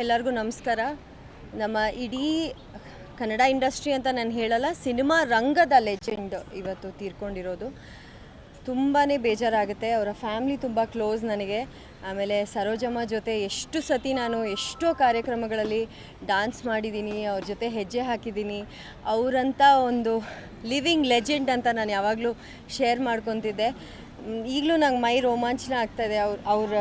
ಎಲ್ಲರಿಗೂ ನಮಸ್ಕಾರ. ನಮ್ಮ ಇಡೀ ಕನ್ನಡ ಇಂಡಸ್ಟ್ರಿ ಅಂತ ನಾನು ಹೇಳಲ್ಲ, ಸಿನಿಮಾ ರಂಗದ ಲೆಜೆಂಡ್ ಇವತ್ತು ತೀರ್ಕೊಂಡಿರೋದು. ತುಂಬಾ ಬೇಜಾರಾಗುತ್ತೆ. ಅವರ ಫ್ಯಾಮ್ಲಿ ತುಂಬ ಕ್ಲೋಸ್ ನನಗೆ. ಆಮೇಲೆ ಸರೋಜಮ್ಮ ಜೊತೆ ಎಷ್ಟು ಸತಿ ನಾನು ಎಷ್ಟೋ ಕಾರ್ಯಕ್ರಮಗಳಲ್ಲಿ ಡಾನ್ಸ್ ಮಾಡಿದ್ದೀನಿ, ಅವ್ರ ಜೊತೆ ಹೆಜ್ಜೆ ಹಾಕಿದ್ದೀನಿ. ಅವರಂಥ ಒಂದು ಲಿವಿಂಗ್ ಲೆಜೆಂಡ್ ಅಂತ ನಾನು ಯಾವಾಗಲೂ ಶೇರ್ ಮಾಡ್ಕೊತಿದ್ದೆ. ಈಗಲೂ ನಂಗೆ ಮೈ ರೋಮಾಂಚನ ಆಗ್ತಾಯಿದೆ ಅವ್ರ ಅವ್ರ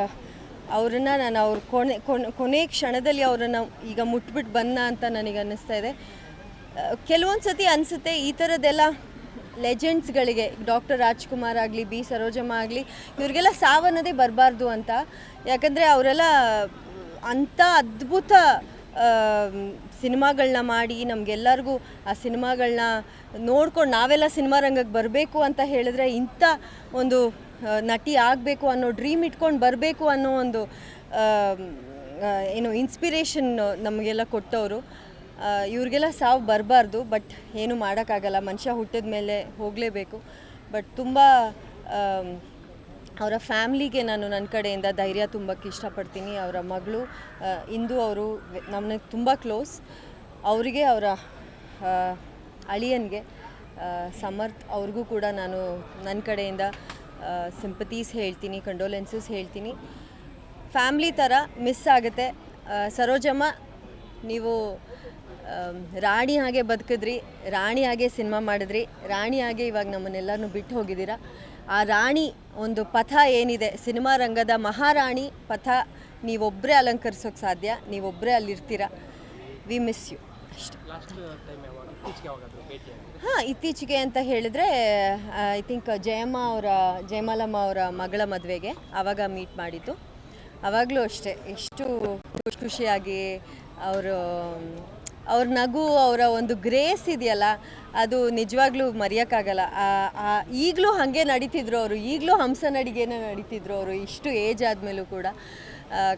ಅವ್ರನ್ನ ನಾನು ಅವ್ರ ಕೊನೆ ಕೊನೆ ಕ್ಷಣದಲ್ಲಿ ಅವರನ್ನು ಈಗ ಮುಟ್ಬಿಟ್ಟು ಬಂದ ಅಂತ ನನಗೆ ಅನ್ನಿಸ್ತಾ ಇದೆ. ಕೆಲವೊಂದು ಸತಿ ಅನಿಸುತ್ತೆ ಈ ಥರದ್ದೆಲ್ಲ ಲೆಜೆಂಡ್ಸ್ಗಳಿಗೆ, ಡಾಕ್ಟರ್ ರಾಜ್ಕುಮಾರ್ ಆಗಲಿ, ಬಿ ಸರೋಜಮ್ಮ ಆಗಲಿ, ಇವ್ರಿಗೆಲ್ಲ ಸಾವನ್ನೋದೇ ಬರಬಾರ್ದು ಅಂತ. ಯಾಕಂದರೆ ಅವರೆಲ್ಲ ಅಂಥ ಅದ್ಭುತ ಸಿನಿಮಾಗಳನ್ನ ಮಾಡಿ ನಮಗೆಲ್ಲರಿಗೂ ಆ ಸಿನಿಮಾಗಳನ್ನ ನೋಡ್ಕೊಂಡು ನಾವೆಲ್ಲ ಸಿನಿಮಾ ರಂಗಕ್ಕೆ ಬರಬೇಕು ಅಂತ ಹೇಳಿದ್ರೆ ಇಂಥ ಒಂದು ನಟಿ ಆಗಬೇಕು ಅನ್ನೋ ಡ್ರೀಮ್ ಇಟ್ಕೊಂಡು ಬರಬೇಕು ಅನ್ನೋ ಒಂದು ಏನು ಇನ್ಸ್ಪಿರೇಷನ್ ನಮಗೆಲ್ಲ ಕೊಟ್ಟವರು. ಇವ್ರಿಗೆಲ್ಲ ಸಾವು ಬರಬಾರ್ದು ಬಟ್ ಏನು ಮಾಡೋಕ್ಕಾಗಲ್ಲ. ಮನುಷ್ಯ ಹುಟ್ಟಿದ ಮೇಲೆ ಹೋಗಲೇಬೇಕು. ಬಟ್ ತುಂಬ ಅವರ ಫ್ಯಾಮ್ಲಿಗೆ ನಾನು ನನ್ನ ಕಡೆಯಿಂದ ಧೈರ್ಯ ತುಂಬಕ್ಕೆ ಇಷ್ಟಪಡ್ತೀನಿ. ಅವರ ಮಗಳು ಇಂದು ಅವರು ನಮಗೆ ತುಂಬ ಕ್ಲೋಸ್. ಅವರಿಗೆ, ಅವರ ಅಳಿಯನ್ಗೆ ಸಮರ್ಥ್ ಅವ್ರಿಗೂ ಕೂಡ ನಾನು ನನ್ನ ಕಡೆಯಿಂದ ಸಿಂಪತೀಸ್ ಹೇಳ್ತೀನಿ ಕಂಡೋಲೆನ್ಸಸ್ ಹೇಳ್ತೀನಿ. ಫ್ಯಾಮ್ಲಿ ಥರ ಮಿಸ್ ಆಗುತ್ತೆ. ಸರೋಜಮ್ಮ, ನೀವು ರಾಣಿ ಹಾಗೆ ಬದುಕಿದ್ರಿ ರಾಣಿ ಹಾಗೆ ಸಿನಿಮಾ ಮಾಡಿದ್ರಿ ರಾಣಿ ಹಾಗೆ ಇವಾಗ ನಮ್ಮನ್ನೆಲ್ಲರನ್ನೂ ಬಿಟ್ಟು ಹೋಗಿದ್ದೀರಾ? ಆ ರಾಣಿ ಒಂದು ಪಥ ಏನಿದೆ ಸಿನಿಮಾ ರಂಗದ ಮಹಾರಾಣಿ ಪಥ ನೀವೊಬ್ಬರೇ ಅಲಂಕರಿಸೋಕೆ ಸಾಧ್ಯ ನೀವೊಬ್ಬರೇ ಅಲ್ಲಿರ್ತೀರ? ವಿ ಮಿಸ್ ಯು ಅಷ್ಟೇ. ಹಾಂ ಇತ್ತೀಚೆಗೆ ಅಂತ ಹೇಳಿದ್ರೆ ಐ ಥಿಂಕ್ ಜಯಮ್ಮ ಅವರ ಜಯಮಾಲಮ್ಮ ಅವರ ಮಗಳ ಮದುವೆಗೆ ಆವಾಗ ಮೀಟ್ ಮಾಡಿದ್ದು. ಆವಾಗಲೂ ಅಷ್ಟೇ ಎಷ್ಟು ಖುಷಿ ಖುಷಿಯಾಗಿ ಅವರು ಅವ್ರ ನಗು, ಅವರ ಒಂದು ಗ್ರೇಸ್ ಇದೆಯಲ್ಲ, ಅದು ನಿಜವಾಗ್ಲೂ ಮರೆಯೋಕ್ಕಾಗಲ್ಲ. ಈಗಲೂ ಹಾಗೆ ನಡೀತಿದ್ರು ಅವರು. ಈಗಲೂ ಹಂಸ ನಡಿಗೆನೇ ನಡೀತಿದ್ರು ಅವರು, ಇಷ್ಟು ಏಜ್ ಆದಮೇಲೂ ಕೂಡ.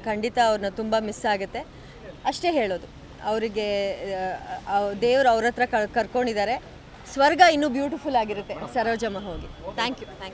ಖಂಡಿತ ಅವ್ರನ್ನ ತುಂಬ ಮಿಸ್ ಆಗುತ್ತೆ. ಅಷ್ಟೇ ಹೇಳೋದು. ಅವರಿಗೆ ದೇವರು ಅವ್ರ ಹತ್ರ ಕರ್ಕೊಂಡಿದ್ದಾರೆ. ಸ್ವರ್ಗ ಇನ್ನೂ ಬ್ಯೂಟಿಫುಲ್ ಆಗಿರುತ್ತೆ, ಸರೋಜಮ್ಮ ಹೋಗಿ. Thank you thank you